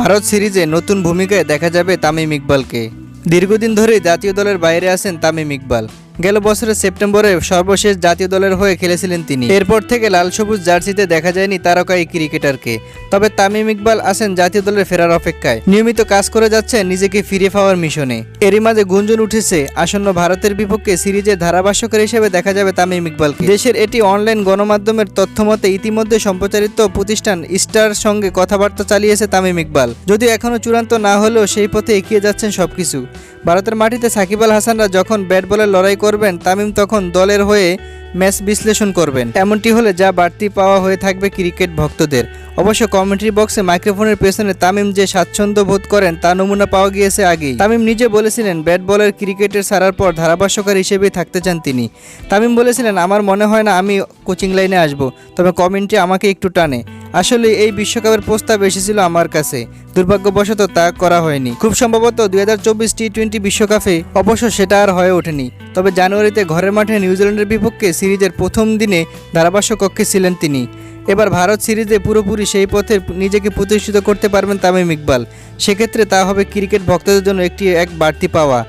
ভারত সিরিজে নতুন ভূমিকায় দেখা যাবে তামিম ইকবালকে। দীর্ঘদিন ধরেই জাতীয় দলের বাইরে আছেন তামিম ইকবাল। গেল বছরের সেপ্টেম্বরে সর্বশেষ জাতীয় দলের হয়ে খেলেছিলেন তিনি। এরপর থেকে লাল সবুজ জার্সিতে দেখা যায়নি তারকা এই ক্রিকেটারকে। তবে তামিম ইকবাল আছেন জাতীয় দলের ফেরার অপেক্ষায়। নিয়মিত কাজ করে যাচ্ছে নিজেকে ফিরে পাওয়ার মিশনে। এরই মাঝে গুঞ্জন উঠেছে আসন্ন ভারতের বিপক্ষে সিরিজের ধারাভাষ্যকার হিসেবে দেখা যাবে তামিম ইকবালকে। দেশের এটি অনলাইন গণমাধ্যমের তথ্য মতে ইতিমধ্যে সম্প্রচারিত প্রতিষ্ঠান স্টার সঙ্গে কথাবার্তা চালিয়েছে তামিম ইকবাল। যদিও এখনও চূড়ান্ত না হলেও সেই পথে এগিয়ে যাচ্ছেন সবকিছু। ভারতের মাটিতে সাকিব আল হাসানরা যখন ব্যাট বলের লড়াই করবেন, তামিম তখন দলের হয়ে ম্যাচ বিশ্লেষণ করবেন। এমনটি হলে যা বাড়তি পাওয়া হয়ে থাকবে ক্রিকেট ভক্তদের। অবশ্য কমেন্ট্রি বক্সে মাইক্রোফোনের পেছনে তামিম যে স্বাচ্ছন্দ্য বোধ করেন, তা নমুনা পাওয়া গিয়েছে আগেই। তামিম নিজে বলেছিলেন, ব্যাট বলের ক্রিকেটের ছাড়ার পর ধারাভাষ্যকার হিসেবেই থাকতে চান তিনি। তামিম বলেছিলেন, আমার মনে হয় না আমি কোচিং লাইনে আসব, তবে কমেন্টে আমাকে একটু টানে। আসলে এই বিশ্বকাপের প্রস্তাব এসেছিল আমার কাছে। দুর্ভাগ্যবশত তা করা হয়নি। খুব সম্ভবত দুই হাজার চব্বিশ টি টোয়েন্টি বিশ্বকাপে অবশ্য সেটা আর হয়ে ওঠেনি। তবে জানুয়ারিতে ঘরের মাঠে নিউজিল্যান্ডের বিপক্ষে সিরিজের প্রথম দিনে ধারাভাষ্য কক্ষে ছিলেন তিনি। এবার ভারত সিরিজে পুরোপুরি সেই পথে নিজেকে প্রতিষ্ঠিত করতে পারবেন তামিম ইকবাল। সেক্ষেত্রে তা হবে ক্রিকেট ভক্তদের জন্য একটি, এক বাড়তি পাওয়া।